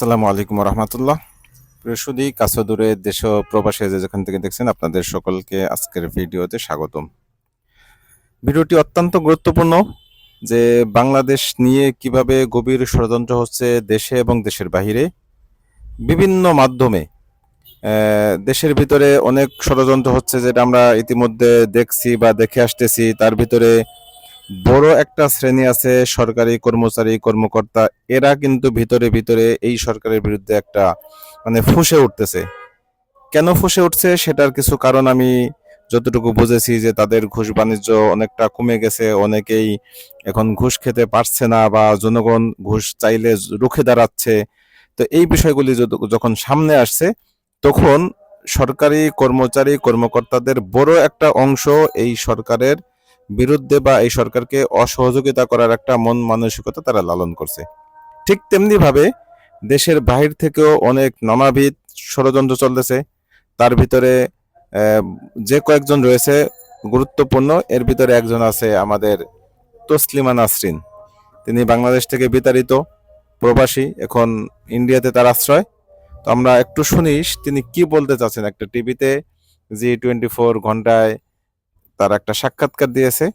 আসসালামু আলাইকুম রহমতুল্লাহ সুদী, কাছে দূরে দেশ প্রবাসে যে যেখান থেকে দেখছেন আপনাদের সকলকে আজকের ভিডিওতে স্বাগতম। ভিডিওটি অত্যন্ত গুরুত্বপূর্ণ যে বাংলাদেশ নিয়ে কীভাবে গভীর ষড়যন্ত্র হচ্ছে দেশে এবং দেশের বাহিরে। বিভিন্ন মাধ্যমে দেশের ভিতরে অনেক ষড়যন্ত্র হচ্ছে যেটা আমরা ইতিমধ্যে দেখছি বা দেখে আসতেছি। তার ভিতরে বড় একটা শ্রেণি আছে সরকারি কর্মচারী, কর্মকর্তা। এরা কিন্তু ভিতরে ভিতরে এই সরকারের বিরুদ্ধে একটা মানে ফুঁসে উঠতেছে। কেন ফুঁসে উঠছে সেটার কিছু কারণ আমি যতটুকু বুঝেছি যে তাদের ঘুষ বাণিজ্য অনেকটা কমে গেছে। অনেকেই এখন ঘুষ খেতে পারছে না বা জনগণ ঘুষ চাইলে রুখে দাঁড়াচ্ছে। তো এই বিষয়গুলি যখন সামনে আসছে, তখন সরকারি কর্মচারী, কর্মকর্তাদের বড় একটা অংশ এই সরকারের বিরুদ্ধে বা এই সরকারকে অসহযোগিতা করার একটা মন মানসিকতা তারা লালন করছে। ঠিক তেমনি ভাবে দেশের বাহির থেকেও অনেক নানাবিধ ষড়যন্ত্র চলতেছে। তার ভিতরে যে কয়েকজন রয়েছে গুরুত্বপূর্ণ, এর ভিতরে একজন আছে আমাদের তসলিমা নাসরিন। তিনি বাংলাদেশ থেকে বিতাড়িত, প্রবাসী, এখন ইন্ডিয়াতে তার আশ্রয়। তো আমরা একটু শুনিস তিনি কি বলতে চাচ্ছেন একটা টিভিতে, জি টোয়েন্টি ফোর ঘন্টায় তার একটা সাক্ষাৎকার দিয়েছে।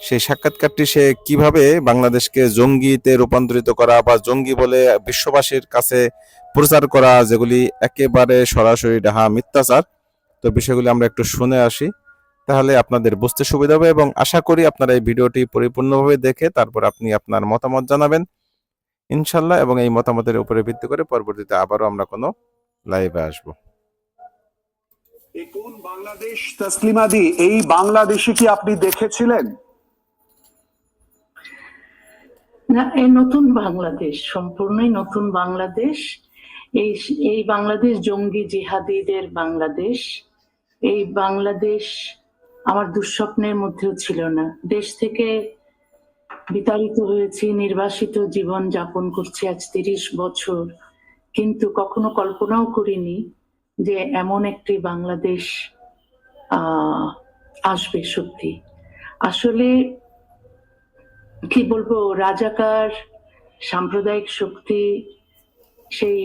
সেই সাক্ষাৎকারটি সে কীভাবে বাংলাদেশকে জঙ্গিতে রূপান্তরিত করা বা জঙ্গি বলে বিশ্ববাসীর কাছে প্রচার করা, যেগুলি একেবারে সরাসরি ডাহা মিথ্যাচার, তো বিষয়গুলি আমরা একটু শুনে আসি। তাহলে আপনাদের বুঝতে সুবিধা হবে এবং আশা করি আপনারা এই ভিডিওটি পরিপূর্ণভাবে দেখে তারপর আপনি আপনার মতামত জানাবেন। ইনশাল্লাহ এবং এই মতামতের উপরে ভিত্তি করে পরবর্তীতে আবারও আমরা কোনো লাইভে আসব। এই কোন বাংলাদেশ তসলিমাদি এই বাংলাদেশে কি আপনি দেখেছিলেন? না, এই নতুন বাংলাদেশ, সম্পূর্ণই নতুন বাংলাদেশ। এই এই বাংলাদেশ জঙ্গি জিহাদিদের বাংলাদেশ। এই বাংলাদেশ আমার দুঃস্বপ্নের মধ্যেও ছিল না। দেশ থেকে বিতাড়িত হয়েছি, নির্বাসিত জীবন যাপন করছি আজ তিরিশ বছর। কিন্তু কখনো কল্পনাও করিনি যে এমন একটি বাংলাদেশ আসবে সত্যি। আসলে কি বলব, রাজাকার, সাম্প্রদায়িক শক্তি, সেই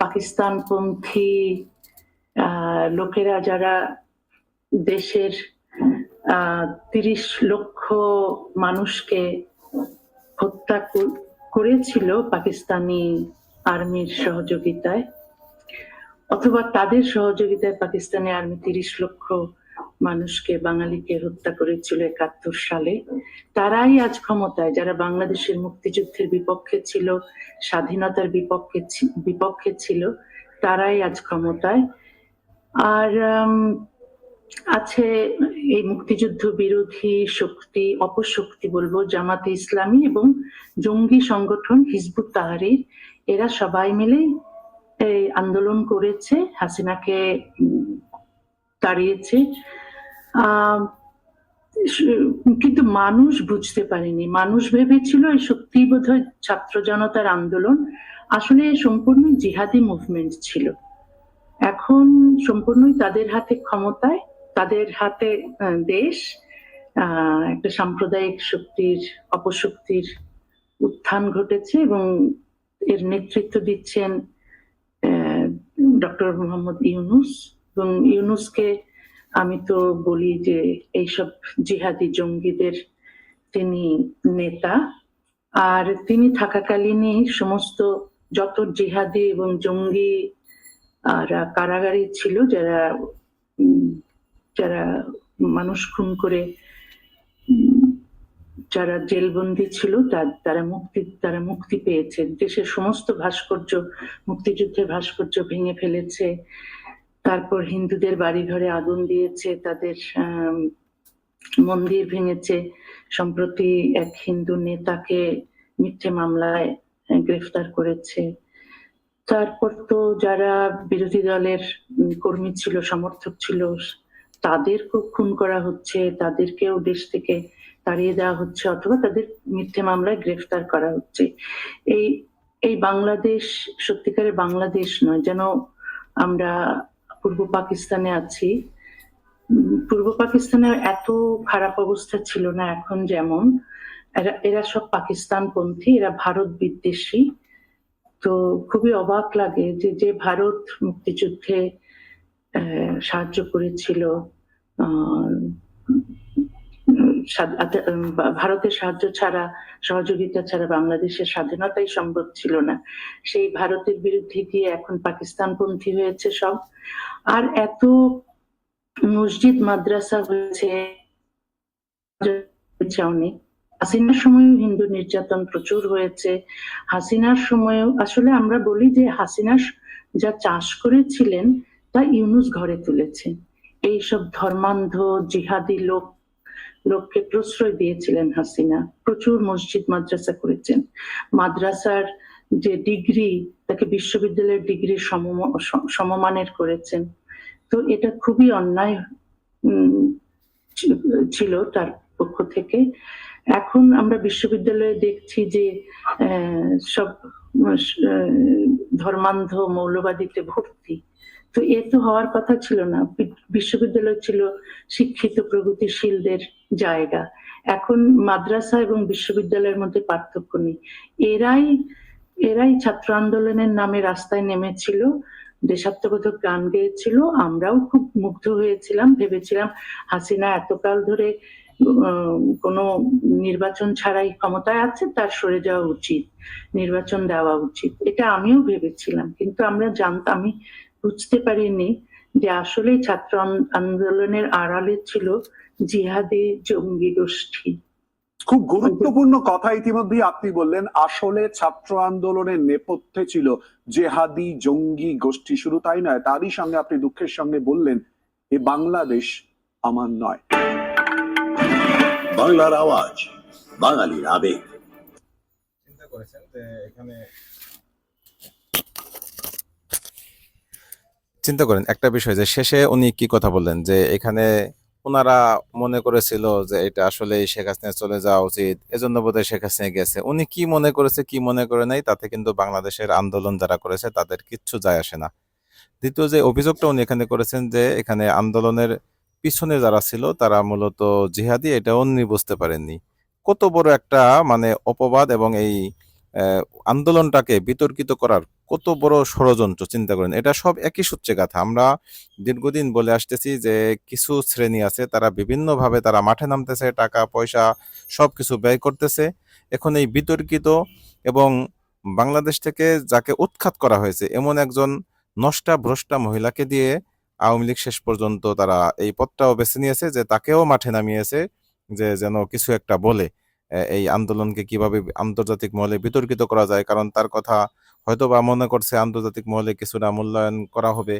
পাকিস্তানপন্থী লোকেরা যারা দেশের তিরিশ লক্ষ মানুষকে হত্যা করেছিল পাকিস্তানি আর্মির সহযোগিতায় অথবা তাদের সহযোগিতায় পাকিস্তানি আর্মি তিরিশ লক্ষ মানুষকে, বাঙালিকে হত্যা করেছিল একাত্তর সালে। তারাই আজ ক্ষমতায়, যারা বাংলাদেশের মুক্তিযুদ্ধের বিপক্ষে ছিল, স্বাধীনতার বিপক্ষে বিপক্ষে ছিল, তারাই আজ ক্ষমতায়। আর আছে এই মুক্তিযুদ্ধ বিরোধী শক্তি, অপশক্তি বলব, জামাতে ইসলামী এবং জঙ্গি সংগঠন হিজবুত তাহারির। এরা সবাই মিলে এই আন্দোলন করেছে, হাসিনাকে তাড়িয়েছে। কিন্তু মানুষ বুঝতে পারেনি। মানুষ ভেবেছিল এই সত্যি বোধহয় ছাত্র জনতার আন্দোলন। আসলে সম্পূর্ণ জিহাদি মুভমেন্ট ছিল। এখন সম্পূর্ণই তাদের হাতে ক্ষমতায়, তাদের হাতে দেশ একটা সাম্প্রদায়িক শক্তির, অপশক্তির উত্থান ঘটেছে এবং এর নেতৃত্ব দিচ্ছেন ডক্টর মোহাম্মদ ইউনুস এবং ইউনুসকে আমি তো বলি যে এইসব জিহাদি জঙ্গিদের তিনি নেতা। আর তিনি থাকাকালীনই সমস্ত যত জিহাদি এবং জঙ্গি আর কারাগারে ছিল, যারা যারা মানুষ খুন করে যারা জেলবন্দি ছিল, তারা মুক্তি তারা মুক্তি পেয়েছে। দেশের সমস্ত ভাস্কর্য, মুক্তিযুদ্ধের ভাস্কর্য ভেঙে ফেলেছে। তারপর হিন্দুদের বাড়ি ঘরে আগুন দিয়েছে, তাদের মন্দির ভেঙেছে। সম্প্রতি এক হিন্দু নেতাকে মিথ্যে মামলায় গ্রেফতার করেছে। তারপর তো যারা বিরোধী দলের কর্মী ছিল, সমর্থক ছিল, তাদেরকেও খুন করা হচ্ছে। তাদেরকেও দেশ থেকে তাড়িয়ে দেওয়া হচ্ছে অথবা তাদের মিথ্যে মামলায় গ্রেফতার করা হচ্ছে। এই এই বাংলাদেশ, সত্যিকারের বাংলাদেশ নয়, যেন আমরা পূর্ব পাকিস্তানে আছি। পূর্ব পাকিস্তানে এত খারাপ অবস্থা ছিল না এখন যেমন। এরা এরা সব পাকিস্তানপন্থী, এরা ভারত বিদ্বেষী। তো খুবই অবাক লাগে যে যে ভারত মুক্তিযুদ্ধে সাহায্য করেছিল ভারতের সাহায্য ছাড়া, সহযোগিতা ছাড়া বাংলাদেশের স্বাধীনতাই সম্ভব ছিল না। সেই ভারতের বিরুদ্ধে গিয়ে এখন পাকিস্তানপন্থী হয়েছে সব। আর এত মসজিদ, মাদ্রাসা হয়েছে অনেক হাসিনার সময়ও হিন্দু নির্যাতন প্রচুর হয়েছে। হাসিনার সময়ও, আসলে আমরা বলি যে হাসিনা যা চাষ করেছিলেন, তা ইউনুস ঘরে তুলেছে। এইসব ধর্মান্ধ, জিহাদি লোক লোককে প্রশ্রয় দিয়েছিলেন হাসিনা। প্রচুর মসজিদ মাদ্রাসা করেছেন। মাদ্রাসার যে ডিগ্রি, তাকে বিশ্ববিদ্যালয়ের ডিগ্রি সমমানের করেছেন। তো এটা খুবই অন্যায় ছিল তার পক্ষ থেকে। এখন আমরা বিশ্ববিদ্যালয়ে দেখছি যে সব ধর্মান্ধ, মৌলবাদীতে ভর্তি। তো এ তো হওয়ার কথা ছিল না। বিশ্ববিদ্যালয় ছিল শিক্ষিত প্রগতিশীলদের জায়গা। এখন মাদ্রাসা এবং বিশ্ববিদ্যালয়ের মধ্যে পার্থক্য নেই। এরাই এরাই ছাত্র আন্দোলনের নামে রাস্তায় নেমেছিল, দেশাত্মবোধক গান গেয়েছিল। আমরাও খুব মুগ্ধ হয়েছিলাম, ভেবেছিলাম হাসিনা এতকাল ধরে কোনো নির্বাচন ছাড়াই ক্ষমতায় আছে, তার সরে যাওয়া উচিত, নির্বাচন দেওয়া উচিত। এটা আমিও ভেবেছিলাম। কিন্তু আমরা জানতাম আমি বুঝতে পারিনি যে আসলে ছাত্র আন্দোলনের আড়ালে ছিল জিহাদি জঙ্গি গোষ্ঠী। খুব গুরুত্বপূর্ণ কথা ইতিমধ্যেই আপনি বললেন আসলে ছাত্র আন্দোলনের নেপথ্যে ছিল জেহাদি জঙ্গি গোষ্ঠী। শুরু তাই নয় তারই সঙ্গে আপনি দুঃখের সঙ্গে বললেন এ বাংলাদেশ আমার নয়। বাংলার আওয়াজ বাঙালির আবেগ। চিন্তা করেছেন যে এখানে চিন্তা করেন, একটা বিষয় যে শেষে উনি কি কথা বললেন? যে এখানে ওনারা মনে করেছিল যে এটা আসলে শেখ হাসিনা চলে যাওয়া উচিত, এজন্য বোধহয় শেখ হাসিনা গেছে। উনি কি মনে করেছে, কি মনে করে নাই, তাতে কিন্তু বাংলাদেশের আন্দোলন যারা করেছে তাদের কিচ্ছু যায় আসে না। দ্বিতীয় যে অভিযোগটা উনি এখানে করেছেন যে এখানে আন্দোলনের পিছনে যারা ছিল তারা মূলত জিহাদি এটা উনি বুঝতে পারেননি। কত বড় একটা মানে অপবাদ এবং এই আন্দোলনটাকে বিতর্কিত করার কত বড় ষড়যন্ত্র, চিন্তা করেন। এটা সব একই সূত্রে গাথা। আমরা দীর্ঘদিন বলে আসতেছি যে, কিছু শ্রেণি আছে, তারা বিভিন্নভাবে তারা মাঠে নামতেছে, টাকা, পয়সা সব কিছু ব্যয় করতেছে। এখন এই বিতর্কিত এবং বাংলাদেশ থেকে যাকে উৎখাত করা হয়েছে, এমন একজন নষ্টা ভ্রষ্টা মহিলাকে দিয়ে আওয়ামী লীগ শেষ পর্যন্ত তারা এই পথটাও বেছে নিয়েছে যে, তাকেও মাঠে নামিয়েছে, যে যেন কিছু একটা বলে। এই আন্দোলনকে কীভাবে আন্তর্জাতিক মহলে বিতর্কিত করা যায়? কারণ তার কথা হয়তো বা মনে করছে আন্তর্জাতিক মহলে কিছুটা মূল্যায়ন করা হবে।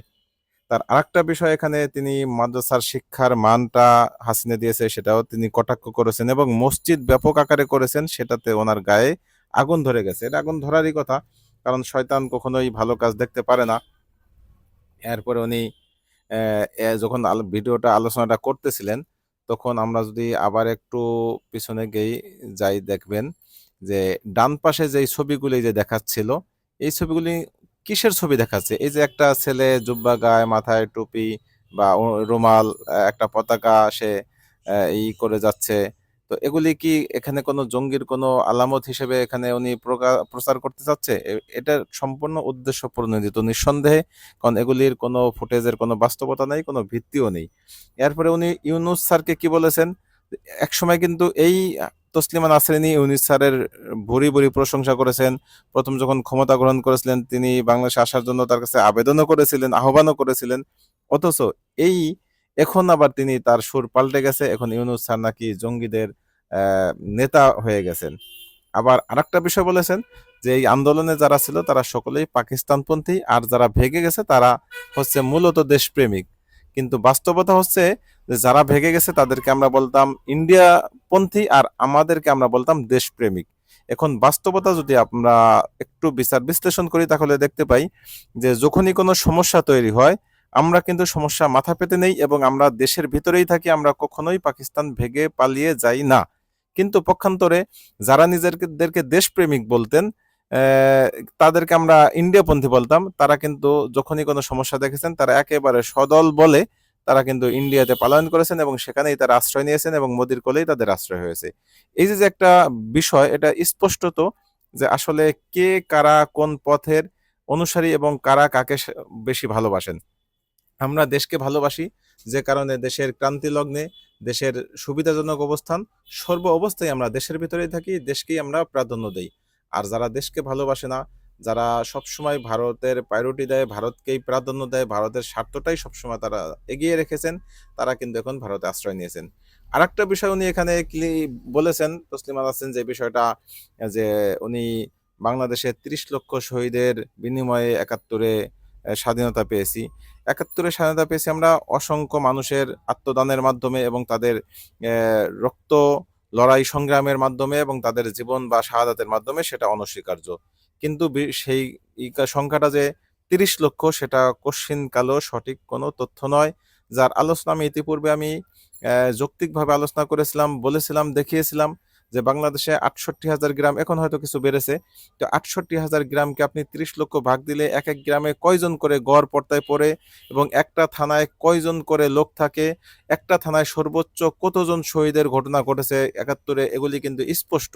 তার আরেকটা বিষয় এখানে তিনি মাদ্রাসার শিক্ষার মানটা হাসিনে দিয়েছে, সেটাও তিনি কটাক্ষ করেছেন এবং মসজিদ ব্যাপক আকারে করেছেন, সেটাতে ওনার গায়ে আগুন ধরে গেছে। এটা আগুন ধরারই কথা, কারণ শয়তান কখনোই ভালো কাজ দেখতে পারে না। এরপরে উনি যখন ভিডিওটা, আলোচনাটা করতেছিলেন তখন আমরা যদি আবার একটু পিছনে গিয়ে যাই দেখবেন যে ডান পাশে যে ছবিগুলি যে দেখাচ্ছিল, এই ছবিগুলি কিসের ছবি দেখাচ্ছে? এই যে একটা ছেলে জুব্বা গায়ে মাথায় টুপি বা রুমাল, একটা পতাকা সে ই করে যাচ্ছে তো এগুলি কি এখানে কোনো জঙ্গির কোনো আলামত হিসেবে এখানে উনি প্রচার করতে চাচ্ছে? এটা সম্পূর্ণ উদ্দেশ্য প্রণোদিত, নিঃসন্দেহে, কারণ এগুলির কোনো ফুটেজের কোনো বাস্তবতা নেই, কোনো ভিত্তিও নেই। এরপরে উনি ইউনুস স্যারকে কি বলেছেন? এক সময় কিন্তু এই তসলিমা নাসরিনী ইউনুস স্যারের ভরি ভরি প্রশংসা করেছেন। প্রথম যখন ক্ষমতা গ্রহণ করেছিলেন, তিনি বাংলাদেশে আসার জন্য তার কাছে আবেদনও করেছিলেন, আহ্বানও করেছিলেন। অথচ এই এখন আবার তিনি তার সুর পাল্টে গেছে। এখন ইউনুস স্যার নাকি জঙ্গিদের নেতা হয়ে গেছেন। আবার আরেকটা বিষয় বলেছেন যে, এই আন্দোলনে যারা ছিল তারা সকলেই পাকিস্তানপন্থী, আর যারা ভেগে গেছে তারা হচ্ছে মূলত দেশপ্রেমিক। কিন্তু বাস্তবতা হচ্ছে যে, যারা ভেগে গেছে তাদেরকে আমরা বলতাম ইন্ডিয়া পন্থী আর আমাদেরকে আমরা বলতাম দেশপ্রেমিক। এখন বাস্তবতা যদি আমরা একটু বিচার বিশ্লেষণ করি, তাহলে দেখতে পাই যে, যখনই কোনো সমস্যা তৈরি হয় আমরা কিন্তু সমস্যা মাথা পেতে নেই এবং আমরা দেশের ভিতরেই থাকি, আমরা কখনোই পাকিস্তান ভেগে পালিয়ে যাই না। কিন্তু পক্ষান্তরে যারা নিজেদেরকে দেশপ্রেমিক বলতেন তাদেরকে আমরা ইন্ডিয়াপন্থী বলতাম, তারা কিন্তু যখনই কোনো সমস্যা দেখেছেন, তারা একেবারে সদল বলে তারা কিন্তু ইন্ডিয়াতে পালায়ন করেছেন এবং সেখানেই তারা আশ্রয় নিয়েছেন এবং মোদির কোলেই তাদের আশ্রয় হয়েছে। এই যে যে একটা বিষয়, এটা স্পষ্টত যে আসলে কে কারা কোন পথের অনুসারী এবং কারা কাকে বেশি ভালোবাসেন। আমরা দেশকে ভালোবাসি, যে কারণে দেশের ক্রান্তি লগ্নে দেশের সুবিধাজনক অবস্থান, সর্ব অবস্থায় আমরা দেশের ভিতরেই থাকি, দেশকেই আমরা প্রাধান্য দেই। আর যারা দেশকে ভালোবাসে না, যারা সবসময় ভারতের প্রায়োরিটি দেয়, ভারতকেই প্রাধান্য দেয়, ভারতের স্বার্থটাই সবসময় তারা এগিয়ে রেখেছেন, তারা কিন্তু এখন ভারতে আশ্রয় নিয়েছেন। আর একটা বিষয় উনি এখানে বলেছেন, তসলিমা হাসান যে বিষয়টা, যে উনি বাংলাদেশের তিরিশ লক্ষ শহীদের বিনিময়ে একাত্তরে স্বাধীনতা পেয়েছি। একাত্তরে স্বাধীনতা পেয়েছি আমরা অসংখ্য মানুষের আত্মদানের মাধ্যমে এবং তাদের রক্ত লড়াই সংগ্রামের মাধ্যমে এবং তাদের জীবন বা শাহাদাতের মাধ্যমে সেটা অনস্বীকার্য। কিন্তু সেই সংখ্যাটা যে তিরিশ লক্ষ সেটা কশ্চিন কালো সঠিক কোনো তথ্য নয়। যার আলোচনা আমি ইতিপূর্বে আমি যৌক্তিকভাবে আলোচনা করেছিলাম, বলেছিলাম, দেখিয়েছিলাম। যে বাংলাদেশে আটষট্টি হাজার গ্রাম, এখন হয়তো কিছু বেড়েছে। তো আটষট্টি হাজার গ্রামকে আপনি তিরিশ লক্ষ ভাগ দিলে এক এক গ্রামে কয়জন করে গড় পর্তায় পড়ে এবং একটা থানায় কয়জন করে লোক থাকে? একটা থানায় সর্বোচ্চ কতজন শহীদের ঘটনা ঘটেছে? একাত্তরে এগুলি কিন্তু স্পষ্ট।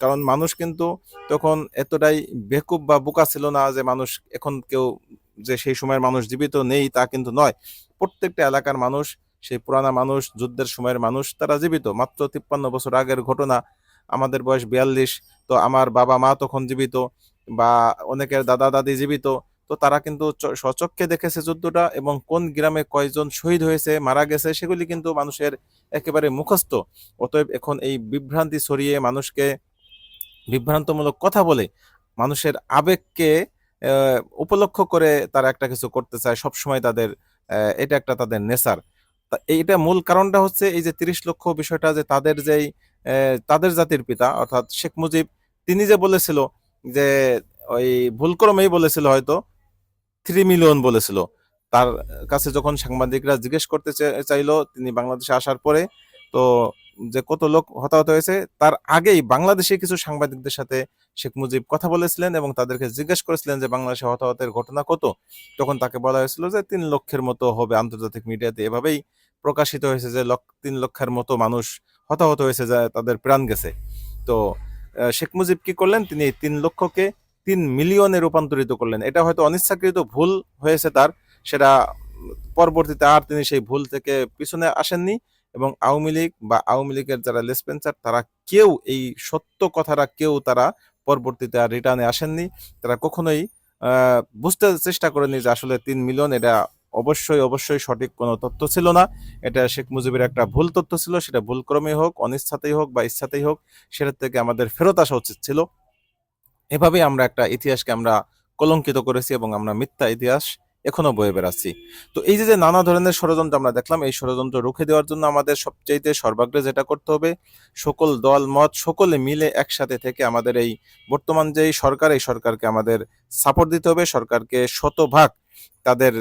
কারণ মানুষ কিন্তু তখন এতটাই বেকুব বা বোকা ছিল না যে মানুষ এখন কেউ, যে সেই সময়ের মানুষ জীবিত নেই তা কিন্তু নয়। প্রত্যেকটা এলাকার মানুষ সেই পুরানা মানুষ, যুদ্ধের সময়ের মানুষ, তারা জীবিত। মাত্র তিপ্পান্ন বছর আগের ঘটনা, আমাদের বয়স বিয়াল্লিশ, তো আমার বাবা মা তখন জীবিত বা অনেকের দাদা, দাদি জীবিত। তো তারা কিন্তু স্বচক্ষে দেখেছে যুদ্ধটা এবং কোন গ্রামে কয়জন শহীদ হয়েছে, মারা গেছে, সেগুলি কিন্তু মানুষের একেবারে মুখস্থ। অতএব এখন এই বিভ্রান্তি ছড়িয়ে মানুষকে বিভ্রান্তমূলক কথা বলে মানুষের আবেগকে উপলক্ষ করে তারা একটা কিছু করতে চায়। সবসময় তাদের এটা একটা তাদের নেচার তা এইটা মূল কারণটা হচ্ছে এই যে তিরিশ লক্ষ বিষয়টা যে তাদের যেই তাদের জাতির পিতা, অর্থাৎ শেখ মুজিব, তিনি যে বলেছিল যে ওই ভুলক্রমেই বলেছিল হয়তো, থ্রি মিলিয়ন বলেছিল। তার কাছে যখন সাংবাদিকরা জিজ্ঞেস করতে চাইলো, তিনি বাংলাদেশে আসার পরে, তো যে কত লোক হতাহত হয়েছে, তার আগেই বাংলাদেশে কিছু সাংবাদিকদের সাথে শেখ মুজিব কথা বলেছিলেন এবং তাদেরকে জিজ্ঞেস করেছিলেন যে বাংলাদেশে হতাহতের ঘটনা কত? তখন তাকে বলা হয়েছিল যে তিন লক্ষের মতো হবে আন্তর্জাতিক মিডিয়াতে এভাবেই প্রকাশিত হয়েছে যে তিন লক্ষের মতো মানুষ হতাহত হয়েছে যা তাদের প্রাণ গেছে। তো শেখ মুজিব কি করলেন? তিনি এই তিন লক্ষকে তিন মিলিয়নে রূপান্তরিত করলেন। এটা হয়তো অনিচ্ছাকৃত ভুল হয়েছে তার। সেটা পরবর্তীতে আর তিনি সেই ভুল থেকে পিছনে আসেননি এবং আওয়ামী লীগ বা আওয়ামী লীগের যারা লেসপেন্সার তারা কেউ এই সত্য কথাটা কেউ তারা পরবর্তীতে আর রিটার্নে আসেননি। তারা কখনোই বুঝতে চেষ্টা করেনি যে আসলে তিন মিলিয়ন এটা অবশ্যই অবশ্যই সঠিক কোনো তথ্য ছিল না। এটা শেখ মুজিবের একটা ভুল তথ্য ছিল, সেটা ভুলক্রমে হোক, অনিচ্ছাতেই হোক বা ইচ্ছাতেই হোক সেটার থেকে আমাদের ফেরত আসা উচিত ছিল। এভাবেই আমরা একটা ইতিহাসকে আমরা কলঙ্কিত করেছি এবং আমরা মিথ্যা ইতিহাস এখনও বয়ে বেড়াচ্ছি। তো এই যে যে নানা ধরনের ষড়যন্ত্র আমরা দেখলাম, এই ষড়যন্ত্র রুখে দেওয়ার জন্য আমাদের সবচাইতে সর্বাগ্রে যেটা করতে হবে, সকল দল, মত, সকলে মিলে একসাথে থেকে আমাদের এই বর্তমান যেই সরকার, এই সরকারকে আমাদের সাপোর্ট দিতে হবে, সরকারকে শতভাগ তাদের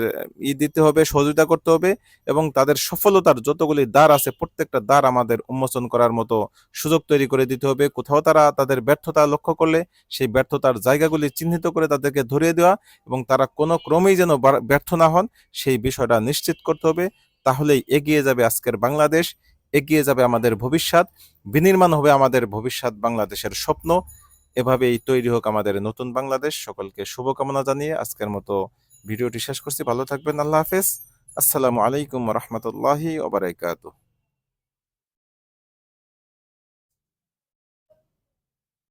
ই দিতে হবে, সহযোগিতা করতে হবে এবং তাদের সফলতার যতগুলি দ্বার আছে, প্রত্যেকটা দ্বার আমাদের উন্মোচন করার মতো সুযোগ তৈরি করে দিতে হবে। কোথাও তারা তাদের ব্যর্থতা লক্ষ্য করলে, সেই ব্যর্থতার জায়গাগুলি চিহ্নিত করে তাদেরকে ধরিয়ে দেওয়া এবং তারা কোনো ক্রমেই যেন ব্যর্থ না হন, সেই বিষয়টা নিশ্চিত করতে হবে। তাহলেই এগিয়ে যাবে আজকের বাংলাদেশ, এগিয়ে যাবে আমাদের ভবিষ্যৎ, বিনির্মাণ হবে আমাদের ভবিষ্যৎ বাংলাদেশের স্বপ্ন। এভাবেই তৈরি হোক আমাদের নতুন বাংলাদেশ। সকলকে শুভকামনা জানিয়ে আজকের মতো ভিডিওটি শেষ করছি। ভালো থাকবেন। আল্লাহ হাফেজ। আসসালামু আলাইকুম রহমতুল্লাহি ওবরাকাতুহ